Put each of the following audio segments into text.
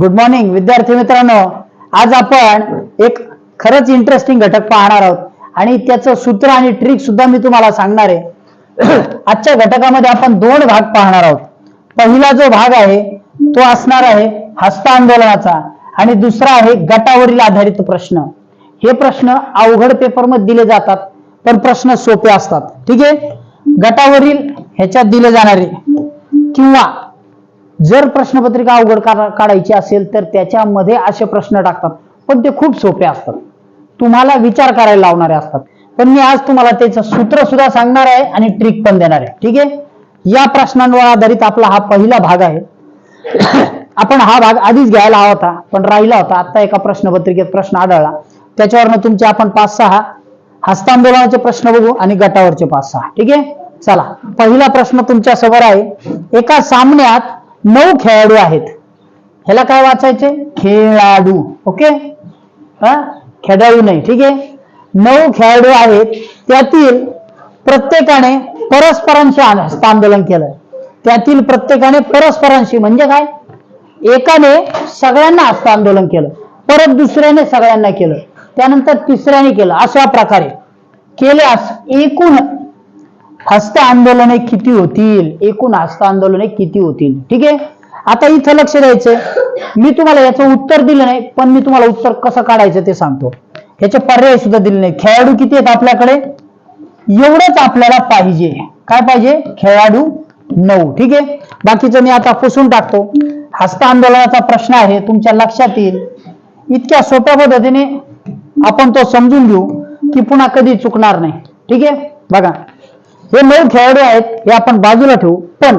Good morning विद्यार्थी मित्रांनो. आज आपण एक खरंच इंटरेस्टिंग घटक पाहणार आहोत. आणि त्याचं सूत्र आणि ट्रिक सुद्धा मी तुम्हाला सांगणार आहे. आजच्या घटकामध्ये आपण दोन भाग पाहणार आहोत. पहिला जो भाग आहे तो असणार आहे हस्त आंदोलनाचा. आणि दुसरा आहे गटावरील आधारित प्रश्न. हे प्रश्न अवघड पेपरमध्ये दिले जातात पण प्रश्न सोपे असतात. ठीक आहे? गटावरील ह्याच्यात दिले जाणारे किंवा जर प्रश्नपत्रिका अवघड काढायची असेल तर त्याच्यामध्ये असे प्रश्न टाकतात. पण ते खूप सोपे असतात. तुम्हाला विचार करायला लावणारे असतात. पण मी आज तुम्हाला त्याचं सूत्र सुद्धा सांगणार आहे आणि ट्रिक पण देणार आहे. ठीक आहे? या प्रश्नांवर आधारित आपला हा पहिला भाग आहे. आपण हा भाग आधीच घ्यायला हवा होता पण राहिला होता. आता एका प्रश्नपत्रिकेत प्रश्न आढळला. त्याच्यावरनं तुमचे आपण पाच सहा हस्तांदोलनाचे प्रश्न बघू आणि गटावरचे पाच सहा. ठीक आहे? चला. पहिला प्रश्न तुमच्यासमोर आहे. एका सामन्यात नऊ खेळाडू आहेत. ह्याला काय वाचायचे? खेळाडू. ओके? हा? खेळाडू नाही. ठीक आहे? नऊ खेळाडू आहेत. त्यातील प्रत्येकाने परस्परांशी आन- हस्तांदोलन केलं. त्यातील प्रत्येकाने परस्परांशी म्हणजे काय? एकाने सगळ्यांना हस्तांदोलन केलं. परत दुसऱ्याने सगळ्यांना केलं. त्यानंतर तिसऱ्याने केलं. अशा प्रकारे. केल्यास एकूण हस्त आंदोलने किती होतील? एकूण हस्त आंदोलने किती होतील? ठीक आहे? आता इथं लक्ष द्यायचं मी तुम्हाला याचं उत्तर दिलं नाही पण मी तुम्हाला उत्तर कसं काढायचं ते सांगतो. याचे पर्याय सुद्धा दिले नाही खेळाडू किती आहेत आपल्याकडे? एवढंच आपल्याला पाहिजे. काय पाहिजे? खेळाडू नऊ. ठीक आहे? बाकीचं मी आता पुसून टाकतो. हस्त आंदोलनाचा प्रश्न आहे तुमच्या लक्षात येईल. इतक्या सोप्या पद्धतीने आपण तो समजून घेऊ की पुन्हा कधी चुकणार नाही. ठीक आहे? बघा. हे नऊ खेळाडू आहेत हे आपण बाजूला ठेवू. पण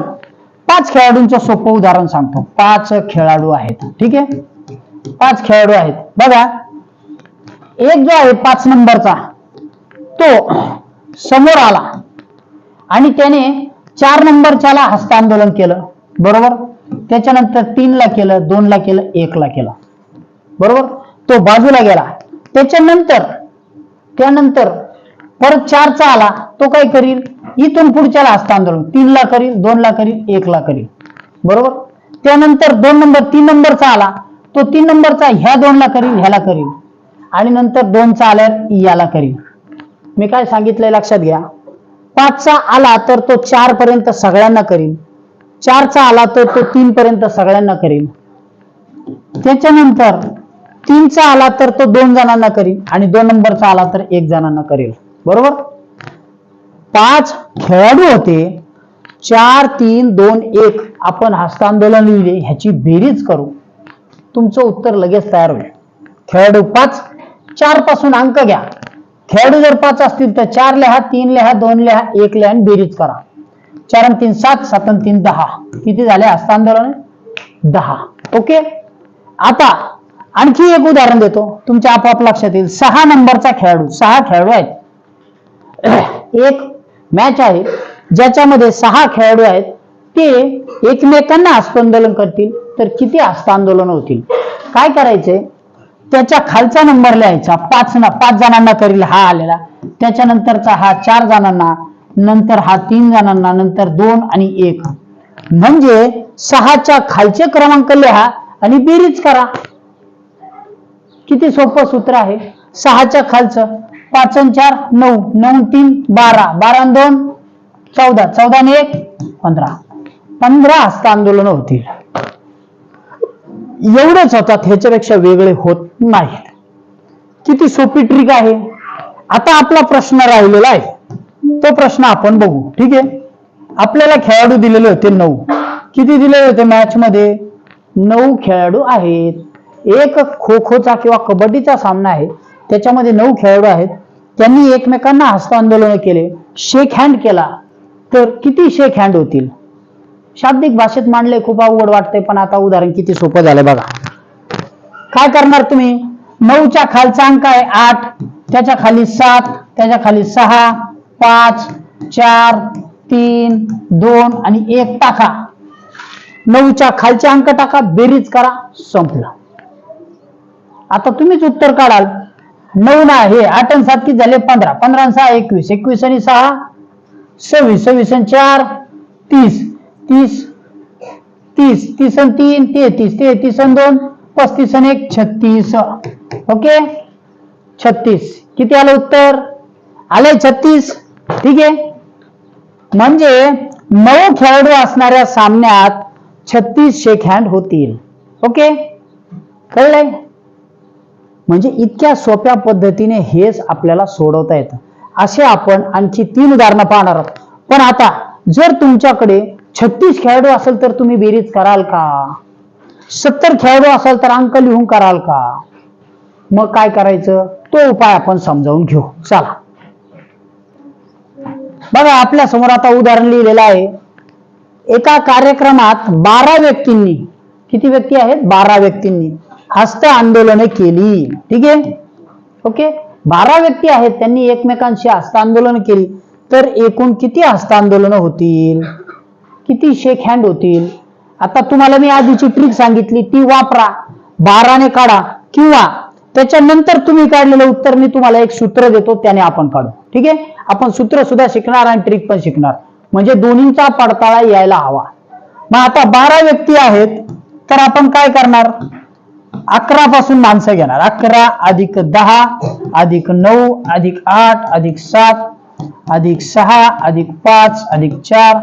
पाच खेळाडूंचं सोपं उदाहरण सांगतो. पाच खेळाडू आहेत. ठीक आहे? पाच खेळाडू आहेत. बघा एक जो आहे पाच नंबरचा तो समोर आला आणि त्याने चार नंबरच्याला हस्तांदोलन केलं. बरोबर? त्याच्यानंतर तीनला केलं दोनला केलं एकला केलं. बरोबर? तो बाजूला गेला. त्याच्यानंतर त्यानंतर परत चारचा आला तो काय करील? इथून पुढच्याला हस्तांदोलन तीनला करील दोनला करील एकला करील. बरोबर? त्यानंतर दोन नंबर तीन नंबरचा आला. तो तीन नंबरचा ह्या दोनला करील ह्याला करील. आणि नंतर दोनचा आल्यावर याला करील. मी काय सांगितलंय लक्षात घ्या. पाचचा आला तर तो चार पर्यंत सगळ्यांना करील. चारचा आला तर तो तीन पर्यंत सगळ्यांना करील. त्याच्यानंतर तीनचा आला तर तो दोन जणांना करील आणि दोन नंबरचा आला तर एक जणांना करेल. बरोबर? पाच खेळाडू होते. चार तीन दोन एक. आपण हस्तांदोलन लिहिले. ह्याची बेरीज करू. तुमचं उत्तर लगेच तयार होईल. खेळाडू पाच चारपासून अंक घ्या. खेळाडू जर पाच असतील तर चार लिहा तीन लिहा दोन लिहा एक लिहा आणि बेरीज करा. चार आणि तीन सात सात आणि तीन दहा. किती झाले हस्तांदोलन? दहा. ओके? आता आणखी एक उदाहरण देतो. तुमच्या आपोआप लक्षात येईल. सहा नंबरचा खेळाडू सहा खेळाडू आहेत. एक मॅच आहे. ज्याच्यामध्ये सहा खेळाडू आहेत. ते एकमेकांना हस्तांदोलन करतील. तर किती हस्तांदोलन होतील? काय करायचंय? त्याच्या खालचा नंबर लिहायचा. पाच ना पाच जणांना करील हा आलेला. त्याच्यानंतरचा हा चार जणांना. नंतर हा तीन जणांना. नंतर दोन आणि एक. म्हणजे सहाच्या खालचे क्रमांक लिहा आणि बेरीज करा. किती सोपं सूत्र आहे? सहाच्या खालचं. पाच चार नऊ नऊ तीन बारा. बारा दोन चौदा. चौदा एक पंधरा. पंधरा हस्तांदोलन होतील एवढेच होतात ह्याच्यापेक्षा वेगळे होत नाहीत किती सोपी ट्रिक आहे. आता आपला प्रश्न राहिलेला आहे. तो प्रश्न आपण बघू. ठीक आहे? आपल्याला खेळाडू दिलेले होते नऊ. किती दिलेले होते मॅच मध्ये नऊ खेळाडू आहेत. एक खो खोचा किंवा कबड्डीचा सामना आहे. त्याच्यामध्ये नऊ खेळाडू आहेत. त्यांनी एकमेकांना हस्तांदोलन केले. शेक हँड केला. तर किती शेक हँड होतील? शाब्दिक भाषेत मांडले खूप अवघड वाटतंय पण आता उदाहरण किती सोपं झालं बघा. काय करणार तुम्ही? नऊच्या खालचा अंक आहे आठ त्याच्याखाली सात त्याच्याखाली सहा पाच चार तीन दोन आणि एक टाका. नऊच्या खालचे अंक टाका बेरीज करा संपलं. आता तुम्हीच उत्तर काढाल. नऊ ना हे आठ आणि सात किती झाले? पंधरा. पंधरा आणि सहा एकवीस. एकवीस आणि सहा सव्वीस. सव्वीस आणि चार तीस. तीस तीस. तीस आणि तीन तेहतीस. तेहतीस आणि दोन पस्तीस आणि एक छत्तीस. ओके? छत्तीस. किती आलं उत्तर? आलंय छत्तीस. ठीक आहे? म्हणजे नऊ खेळाडू असणाऱ्या सामन्यात छत्तीस शेक हँड होतील. ओके? कळलंय? म्हणजे इतक्या सोप्या पद्धतीने हेच आपल्याला सोडवता येतं. असे आपण आणखी तीन उदाहरणं पाहणार आहोत. पण आता जर तुमच्याकडे छत्तीस खेळाडू असेल तर तुम्ही बेरीज कराल का? सत्तर खेळाडू असेल तर अंक लिहून कराल का? मग काय करायचं? तो उपाय आपण समजावून घेऊ. चला. बघा आपल्यासमोर आता उदाहरण लिहिलेलं आहे. एका कार्यक्रमात बारा व्यक्तींनी किती व्यक्ती आहेत? बारा व्यक्तींनी. हस्त आंदोलने केली. ठीक आहे? ओके? बारा व्यक्ती आहेत त्यांनी एकमेकांशी हस्त आंदोलन केली. तर एकूण किती हस्त आंदोलन होतील? किती शेक हँड होतील? आता तुम्हाला मी आधीची ट्रिक सांगितली ती वापरा. बाराने काढा किंवा त्याच्यानंतर तुम्ही काढलेलं उत्तर मी तुम्हाला एक सूत्र देतो त्याने आपण काढू. ठीक आहे? आपण सूत्र सुद्धा शिकणार आणि ट्रिक पण शिकणार. म्हणजे दोन्हींचा पडताळा यायला हवा. मग आता बारा व्यक्ती आहेत तर आपण काय करणार? अकरा पासून माणसं घेणार. अकरा अधिक दहा अधिक नऊ अधिक आठ अधिक सात अधिक सहा अधिक पाच अधिक चार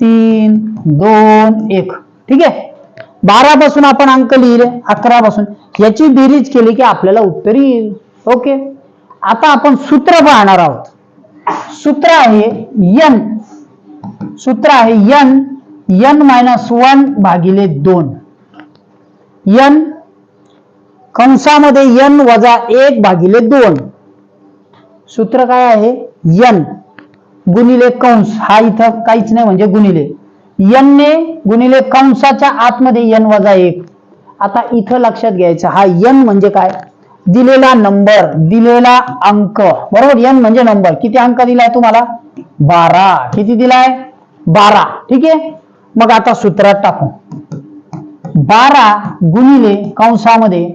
तीन दोन एक. ठीक आहे? बारा पासून आपण अंक लिहिले. अकरा पासून. याची बेरीज केली की आपल्याला उत्तर येईल. ओके? आता आपण सूत्र पाहणार आहोत. सूत्र आहे यन सूत्र आहे यन यन मायनस वन भागिले दोन. यन कंसामध्ये यन वजा एक भागिले दोन. सूत्र काय आहे? यन गुणिले कंस. हा इथं काहीच नाही म्हणजे गुणिले. यनने गुणिले कंसाच्या आतमध्ये यन वजा एक. आता इथं लक्षात घ्यायचं हा यन म्हणजे काय? दिलेला नंबर दिलेला अंक. बरोबर? यन म्हणजे नंबर. किती अंक दिलाय तुम्हाला? बारा. किती दिलाय? बारा. ठीक आहे? मग आता सूत्रात टाकू. बारा गुणिले कंसामध्ये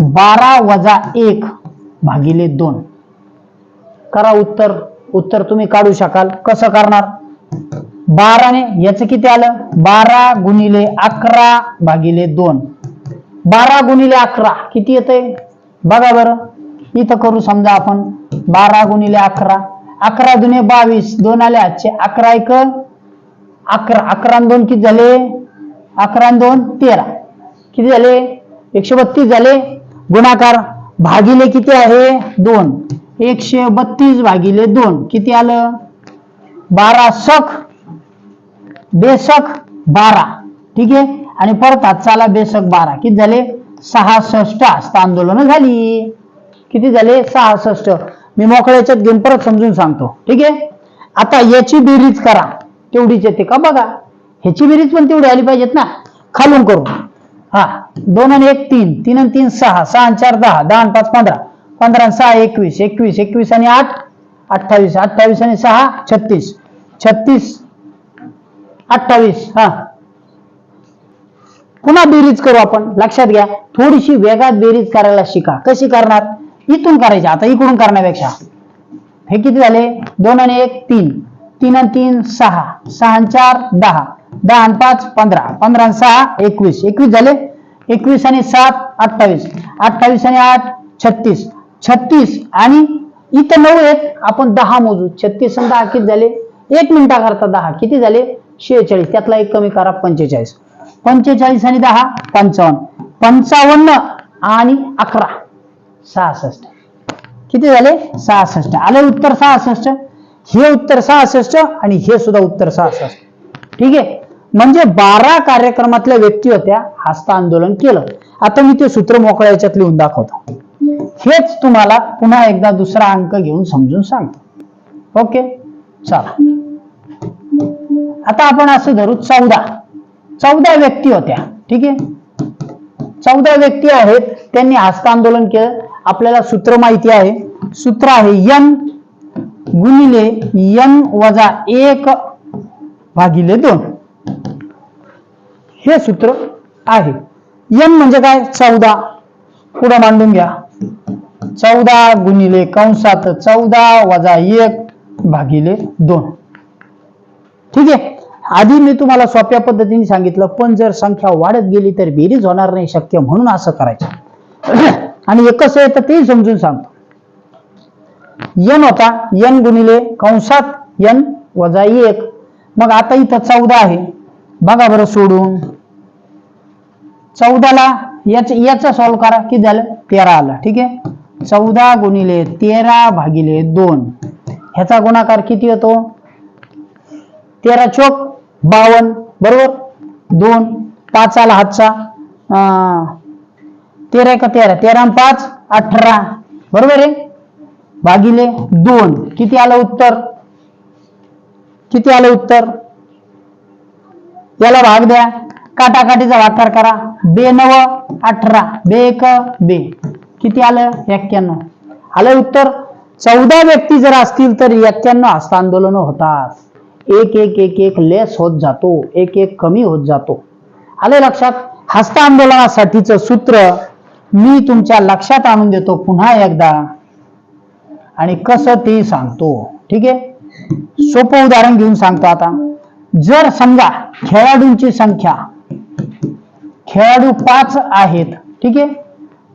बारा वजा एक भागिले दोन. करा उत्तर. उत्तर तुम्ही काढू शकाल. कसं करणार बाराने याचं किती आलं? बारा गुणिले अकरा भागिले दोन. बारा गुणिले अकरा. किती येते बघा बरं. इथं करू समजा आपण. बारा गुणिले अकरा. अकरा जुने बावीस. दोन आले आजचे अकरा एक. अकरा. अकरा दोन किती झाले? अकरा दोन तेरा. किती झाले? एकशे बत्तीस झाले? गुणाकार भागिले किती आहे? दोन. एकशे बत्तीस भागिले दोन. किती आलं? बारा सख. बेसक बारा. ठीक आहे? आणि परत हातचाला बेसक बारा. किती झाले? सहासष्ट. हस्त आंदोलन झाली. किती झाले? सहासष्ट. मी मोकळ्याच्यात घेऊन परत समजून सांगतो. ठीक आहे? आता याची बेरीज करा. तेवढीच येते का? बघा. ह्याची बेरीज पण तेवढी आली पाहिजेत ना. खालून करू. हा. दोन आणि एक तीन. तीन आणि तीन सहा. सहा आणि चार दहा. दहा आणि पाच पंधरा. पंधरा आणि सहा एकवीस. एकवीस एकवीस आणि आठ. अठ्ठावीस. अठ्ठावीस आणि सहा छत्तीस. छत्तीस अठ्ठावीस. हा. पुन्हा बेरीज करू आपण. लक्षात घ्या. थोडीशी वेगात बेरीज करायला शिका. कशी करणार? इथून करायची. आता इकडून करण्यापेक्षा. हे किती झाले? दोन आणि एक तीन. तीन आणि तीन सहा. सहा आणि चार दहा. दहा आणि पाच पंधरा. पंधरा आणि सहा एकवीस. एकवीस झाले? एकवीस आणि सात अठ्ठावीस. अठ्ठावीस आणि आठ छत्तीस. छत्तीस आणि इथं नऊ आहेत. आपण दहा मोजू. छत्तीस आणि दहा किती झाले? एक मिनिटाकरता दहा. किती झाले? शेहेचाळीस. त्यातला एक कमी करा पंचेचाळीस. पंचेचाळीस आणि दहा पंचावन्न. पंचावन्न आणि अकरा. सहासष्ट. किती झाले? सहासष्ट. आले उत्तर सहासष्ट? हे उत्तर सहासष्ट आणि हे सुद्धा उत्तर सहासष्ट. ठीक आहे? म्हणजे बारा कार्यक्रमातल्या व्यक्ती होत्या हस्त आंदोलन केलं. आता मी ते सूत्र मोकळ्या याच्यात लिहून दाखवतो. हेच तुम्हाला पुन्हा एकदा दुसरा अंक घेऊन समजून सांगतो. ओके? चला. आता आपण असं धरू चौदा. चौदा व्यक्ती होत्या. ठीक आहे? चौदा व्यक्ती आहेत त्यांनी हस्त आंदोलन केलं. आपल्याला सूत्र माहिती आहे. सूत्र आहे यन गुणिले यन वजा एक भागिले दोन. हे सूत्र आहे. यम म्हणजे काय? चौदा. पुढं मांडून घ्या. चौदा गुणिले कंसात चौदा वजा एक भागिले दोन. ठीक आहे? आधी मी तुम्हाला सोप्या पद्धतीने सांगितलं पण जर संख्या वाढत गेली तर बेरीज होणार नाही शक्य म्हणून असं करायचं. आणि एकच आहे तर तेही समजून सांगतो. यन होता यन गुणिले कंसात यन वजा एक. मग आता इथं चौदा आहे. बघा बरं सोडून. चौदाला याच याचा सॉल्व करा. किती झालं? तेरा आला. ठीक आहे? चौदा गुणिले तेरा भागिले दोन. ह्याचा गुणाकार किती येतो तेरा चोक बावन. बरोबर? दोन. पाच आला हातचा. अं, तेरा का तेरा. तेरा पाच अठरा. बरोबर आहे? भागिले दोन. किती आलं उत्तर? किती आलं उत्तर? याला भाग द्या. काटाकाटीचा वाकार करा. बे नव अठरा. बे एक बे. किती आलं? एक्क्याण्णव. आलं उत्तर? चौदा व्यक्ती जर असतील तर एक्क्याण्णव हस्तांदोलन होतात. एक एक एक एक लेस होत जातो. एक एक कमी होत जातो. आलं लक्षात? हस्त आंदोलनासाठीचं सूत्र मी तुमच्या लक्षात आणून देतो पुन्हा एकदा. आणि कसं ते सांगतो. ठीक आहे? सोपं उदाहरण घेऊन सांगतो आता. जर समजा खेळाडूंची संख्या खेळाडू पाच आहेत ठीक आहे?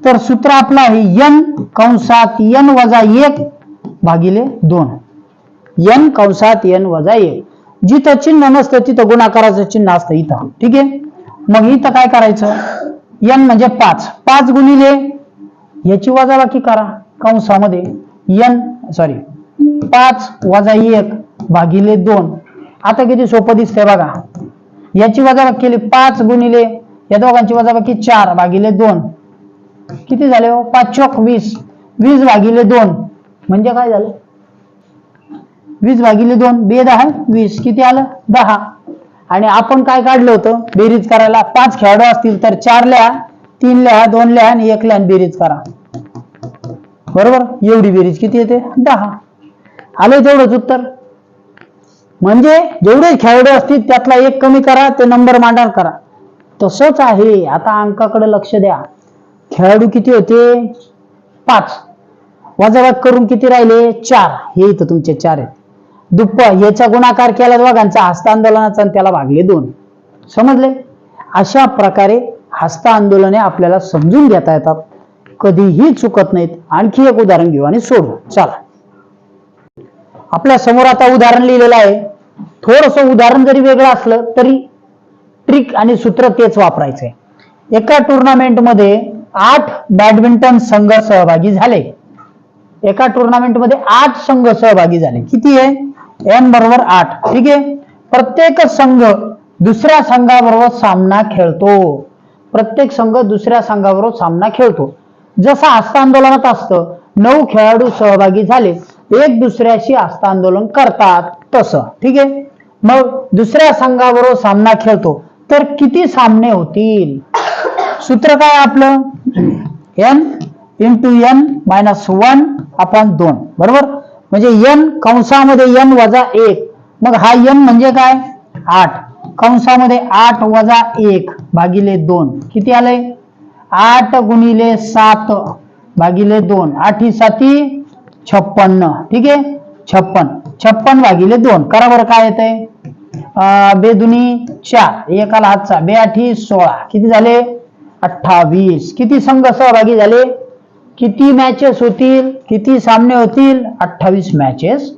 तर सूत्र आपलं आहे यन कंसात यन वजा एक भागिले दोन. यन कंसात यन वजा एक. जिथं चिन्ह नसतं तिथं गुणाकाराचं चिन्ह असतं इथं ठीक आहे? मग इथं काय करायचं? यन म्हणजे पाच. पाच गुणिले याची वजाबाकी करा कंसामध्ये. यन सॉरी पाच वजा एक भागिले दोन. आता किती सोपं दिसतंय बघा. याची वजाबाकी केली पाच गुणिले या दोघांची वजाबाकी चार भागिले दोन. किती झाले हो? पाच चौक वीस. वीस भागिले दोन. म्हणजे काय झालं? वीस भागिले दोन बे दहा वीस. किती आलं? दहा. आणि आपण काय काढलं होतं? बेरीज करायला. पाच खेळाडू असतील तर चार लिहा तीन लिहा दोन लिहा आणि एक लिहा बेरीज करा. बरोबर? एवढी बेरीज किती येते? दहा. आलं तेवढंच उत्तर. म्हणजे जेवढे खेळाडू असतील त्यातला एक कमी करा ते नंबर मांडण करा. तसंच आहे. आता अंकाकडे लक्ष द्या. खेळाडू किती होते? पाच. वजाबाग करून किती राहिले? चार. हे इथं तुमचे चार आहेत. दुप्प याचा गुणाकार केला दोघांचा. हस्त आंदोलनाचा आणि त्याला भागले दोन. समजले? अशा प्रकारे हस्त आंदोलने आपल्याला समजून घेता येतात. कधीही चुकत नाहीत. आणखी एक उदाहरण घेऊ आणि सोडू. चला. आपल्यासमोर आता उदाहरण लिहिलेलं आहे. थोडस उदाहरण जरी वेगळं असलं तरी ट्रिक आणि सूत्र तेच वापरायचंय. एका टुर्नामेंटमध्ये आठ बॅडमिंटन संघ सहभागी झाले. एका टुर्नामेंटमध्ये आठ संघ सहभागी झाले. किती आहे? एन बरोबर आठ. ठीक आहे? प्रत्येक संघ दुसऱ्या संघाबरोबर सामना खेळतो. प्रत्येक संघ दुसऱ्या संघाबरोबर सामना खेळतो. जसं हस्तांदोलनात असतं नऊ खेळाडू सहभागी झाले. एक दुसऱ्याशी हस्तांदोलन करतात तसं. ठीक आहे? मग दुसऱ्या संघाबरोबर सामना खेळतो तर किती सामने होतील? सूत्र काय आपलं? N into n minus one upon दोन. बरोबर? म्हणजे एन कंसामध्ये एन वजा एक. मग हा एन म्हणजे काय? आठ. कंसामध्ये आठ वजा एक भागिले दोन. किती आलंय? आठ गुणिले सात भागिले दोन. आठी साती छप्पन्न. ठीक आहे? छप्पन छप्पन भागिले दोन. करा बरं काय येतंय? आहे बेदुनी चार. एकाला हातचा. बे आठी सोळा. किती झाले? अठ्ठावीस. किती संघ सहभागी झाले? किती मॅचेस होतील? किती सामने होतील? अठ्ठावीस मॅचेस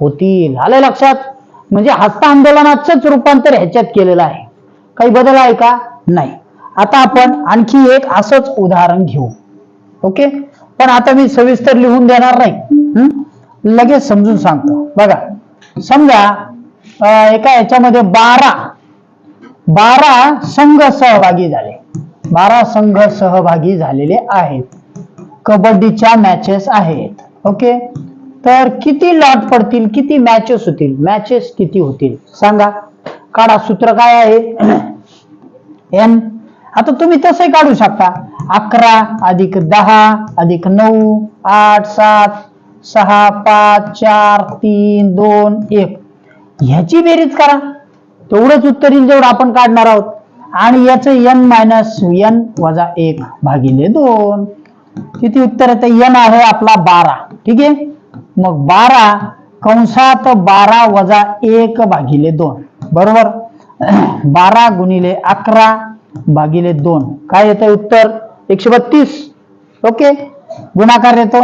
होतील. आलं लक्षात? म्हणजे हस्त आंदोलनाचंच रूपांतर ह्याच्यात केलेलं आहे. काही बदल आहे का? नाही. आता आपण आणखी एक असंच उदाहरण घेऊ. ओके? पण आता मी सविस्तर लिहून देणार नाही. लगेच समजून सांगतो. बघा. समजा एका याच्यामध्ये बारा. बारा संघ सहभागी झाले. बारा संघ सहभागी झालेले आहेत. कबड्डीच्या मॅचेस आहेत. ओके? तर किती लॉट पडतील? किती मॅचेस होतील? मॅचेस किती होतील? सांगा. काढा. सूत्र काय आहे? एन आता तुम्ही तसे काढू शकता. अकरा अधिक दहा अधिक नऊ आठ सात सहा पाच चार तीन दोन एक. ह्याची बेरीज करा. तेवढंच उत्तर येईल जेवढं आपण काढणार आहोत. आणि याचं एन मायनस एन वजा एक भागिले दोन. किती उत्तर येतं एन आहे आपला बारा. ठीक आहे? मग बारा कंसात बारा वजा एक भागिले दोन. बरोबर? बारा गुणिले अकरा भागिले दोन. काय येतं उत्तर? एकशे बत्तीस. ओके. गुणाकार येतो.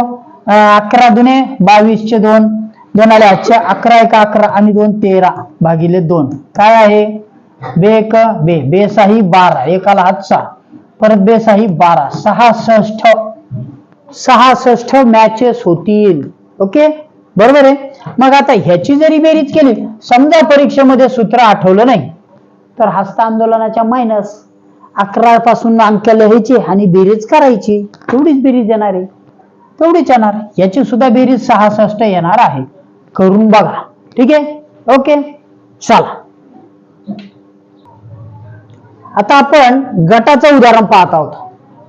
अकरा दुने बावीसचे दोन. दोन आले आजचे अकरा एक अकरा आणि दोन तेरा भागिले दोन. काय आहे? बे एक बे. बेसाही बारा. एकाला आजचा परत बेसाही बारा. सहासष्ट सहासष्ट मॅचेस होतील. ओके? बरोबर आहे? मग आता ह्याची जरी बेरीज केली समजा परीक्षेमध्ये सूत्र आठवलं नाही तर हस्त आंदोलनाच्या मायनस अकरा पासून अंक लिहायचे आणि बेरीज करायची. तेवढीच बेरीज येणार आहे. तेवढीच येणार. याची सुद्धा बेरीज सहासष्ट येणार आहे. करून बघा. ठीक आहे? ओके? चला. आता आपण गटाचं उदाहरण पाहत आहोत.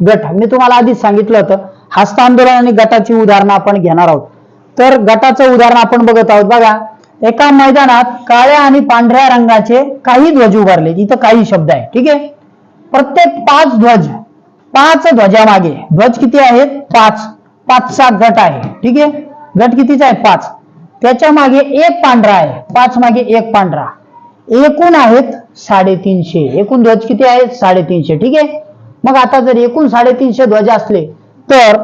गट. मी तुम्हाला आधीच सांगितलं होतं हस्त आंदोलन आणि गटाची उदाहरणं आपण घेणार आहोत. तर गटाचं उदाहरण आपण बघत आहोत. बघा एका मैदानात काळ्या आणि पांढऱ्या रंगाचे काही ध्वज उभारले. इथं काही शब्द आहे. ठीक आहे? प्रत्येक पाच ध्वज पाच ध्वजामागे. ध्वज किती आहेत? पाच. पाचचा गट आहे. ठीक आहे? गट कितीचा आहे? पाच. त्याच्यामागे एक पांढरा आहे. पाच मागे एक पांढरा. एकूण आहेत साडेतीनशे. एकूण ध्वज किती आहेत? साडेतीनशे. ठीक आहे? मग आता जर एकूण साडेतीनशे ध्वज असले तर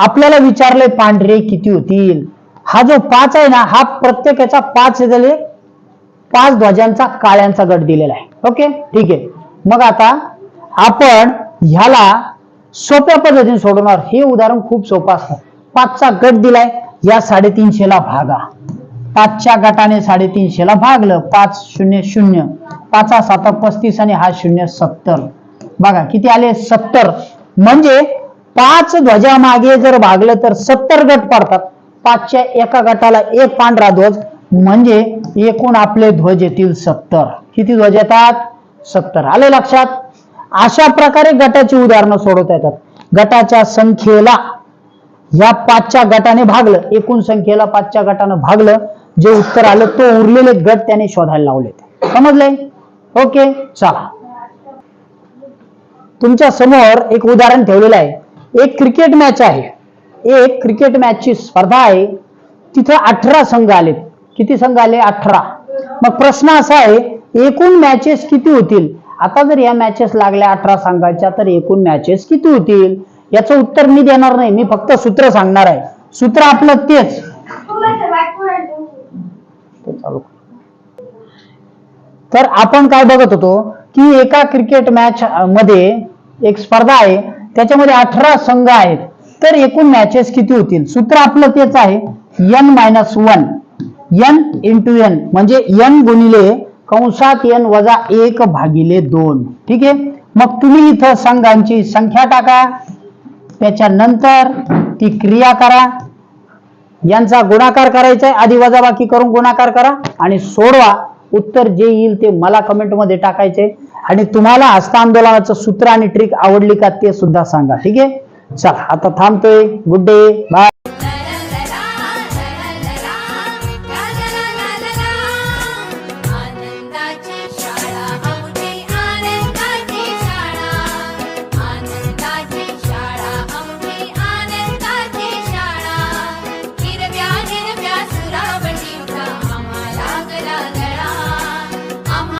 आपल्याला विचारले पांढरे किती होतील? हा जो पाच आहे ना हा प्रत्येकाचा पाच झाले पाच ध्वजांचा काळ्यांचा गट दिलेला आहे. ओके? ठीक आहे? मग आता आपण ह्याला सोप्या पद्धतीने सोडवणार. हे उदाहरण खूप सोपं असतं. पाचचा गट दिलाय या साडेतीनशेला भागा. पाचच्या गटाने साडेतीनशेला भागलं पाच शून्य शून्य. पाच हा सात पस्तीस आणि हा शून्य सत्तर. बघा किती आले? सत्तर. म्हणजे पाच ध्वजा मागे जर भागलं तर सत्तर गट पडतात. पाचच्या एका गटाला एक पांढरा ध्वज म्हणजे एकूण आपले ध्वज येतील सत्तर. किती ध्वज येतात? सत्तर. आले लक्षात? अशा प्रकारे गटाची उदाहरणं सोडवता येतात. गटाच्या संख्येला या पाचच्या गटाने भागलं. एकूण संख्येला पाचच्या गटानं भागलं. जे उत्तर आलं तो उरलेले गट त्याने शोधायला लावले समजले ओके चला. तुमच्यासमोर एक उदाहरण ठेवलेलं आहे. एक क्रिकेट मॅच आहे. एक क्रिकेट मॅचची स्पर्धा आहे. तिथं अठरा संघ आलेत. किती संघ आले? अठरा. मग प्रश्न असा आहे एकूण मॅचेस किती होतील? आता जर या मॅचेस लागल्या अठरा संघाच्या तर एकूण मॅचेस किती होतील? याचं उत्तर मी देणार नाही. मी फक्त सूत्र सांगणार आहे. सूत्र आपलं तेच. तर आपण काय बघत होतो की एका क्रिकेट मॅच मध्ये एक स्पर्धा आहे. त्याच्यामध्ये अठरा संघ आहेत. तर एकूण मॅचेस किती होतील? सूत्र आपलं तेच आहे. N minus one n into n म्हणजे एन गुणिले कंसात एन वजा एक भागिले दोन. ठीक आहे? मग तुम्ही इथं संघांची संख्या टाका. त्याच्यानंतर ती क्रिया करा. यांचा गुणाकार करायचा आहे. आधी वजाबाकी करून गुणाकार करा. आणि सोडवा. उत्तर जे येईल ते मला कमेंटमध्ये टाकायचे आणि तुम्हाला हस्त आंदोलनाचं सूत्र आणि ट्रिक आवडली का ते सुद्धा सांगा. ठीक आहे? चला आता थांबतोय. Good day bye